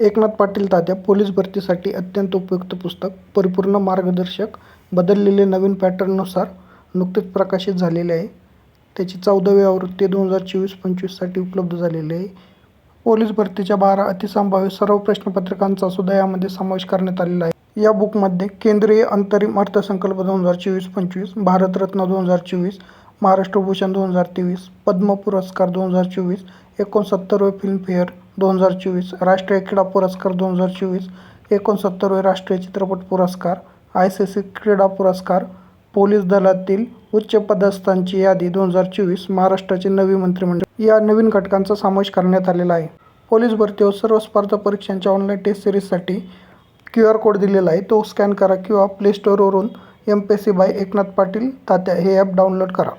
एकनाथ पाटील तात्या police भरतीसाठी अत्यंत उपयुक्त पुस्तक परिपूर्ण मार्गदर्शक बदललेले नवीन पॅटर्ननुसार नुकतेच प्रकाशित झालेले आहे. त्याची चौदावी आवृत्ती दोन हजार चोवीस पंचवीससाठी उपलब्ध झालेली आहे. पोलीस भरतीच्या बारा अतिसंभाव्य सर्व प्रश्नपत्रिकांचा सुद्धा यामध्ये समावेश करण्यात आलेला आहे. या बुकमध्ये केंद्रीय अंतरिम अर्थसंकल्प दोन हजार चोवीस पंचवीस भारतरत्न दोन हजार चोवीस महाराष्ट्र भूषण दोन हजार तेवीस पद्म पुरस्कार दोन हजार चोवीस एकोणसत्तरवे फिल्मफेअर दोन हजार चोवीस राष्ट्रीय क्रीडा पुरस्कार दोन हजार चोवीस एकोणसत्तरवे राष्ट्रीय चित्रपट पुरस्कार आय सी सी क्रीडा पुरस्कार पोलीस दलातील उच्च पदस्थांची यादी दोन हजार चोवीस महाराष्ट्राचे नवी मंत्रिमंडळ. या नवीन घटकांचा समावेश करण्यात आलेला आहे. पोलीस भरती व सर्व स्पर्धा परीक्षांच्या ऑनलाईन टेस्ट सिरीजसाठी क्यू आर कोड दिलेला आहे. तो स्कॅन करा किंवा play स्टोअरवरून M P C by Eknath Patil Tatya हे ॲप डाउनलोड करा.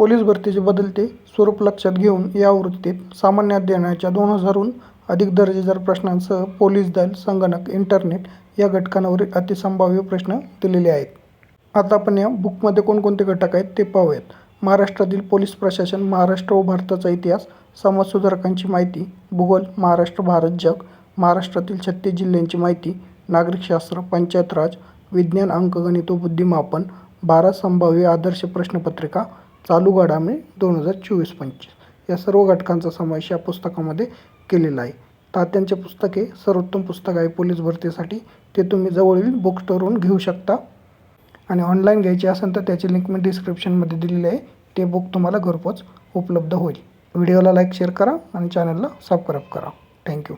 पोलीस भरतीचे बदलते स्वरूप लक्षात घेऊन या आवृत्तीत सामान्य अध्ययनाच्या दोन हजारहून अधिक दर्जेदार प्रश्नांसह पोलीस दल संगणक इंटरनेट या घटकांवरील अतिसंभाव्य प्रश्न दिलेले आहेत. आता आपण या बुकमध्ये कोणकोणते घटक आहेत ते पाहूयात. महाराष्ट्रातील पोलीस प्रशासन महाराष्ट्र व भारताचा इतिहास समाजसुधारकांची माहिती भूगोल महाराष्ट्र भारत जग महाराष्ट्रातील छत्तीस जिल्ह्यांची माहिती नागरिकशास्त्र पंचायत राज विज्ञान अंकगणित व बुद्धिमापन बारा संभाव्य आदर्श प्रश्नपत्रिका चालू घडामोडी दोन हजार चोवीस पंचवीस. या सर्व घटकांचा समावेश या पुस्तकामध्ये केलेला आहे. तात्यांचे पुस्तक हे सर्वोत्तम पुस्तक आहे. पोलीस भरतीसाठी ते तुम्ही जवळील बुक स्टोरवरून घेऊ शकता. आणि ऑनलाईन घ्यायची असेल तर त्याची लिंक मी डिस्क्रिप्शनमध्ये दिलेली आहे. ते बुक तुम्हाला घरपोच उपलब्ध होईल. व्हिडिओला लाईक शेअर करा आणि चॅनलला सबस्क्राईब करा. थँक्यू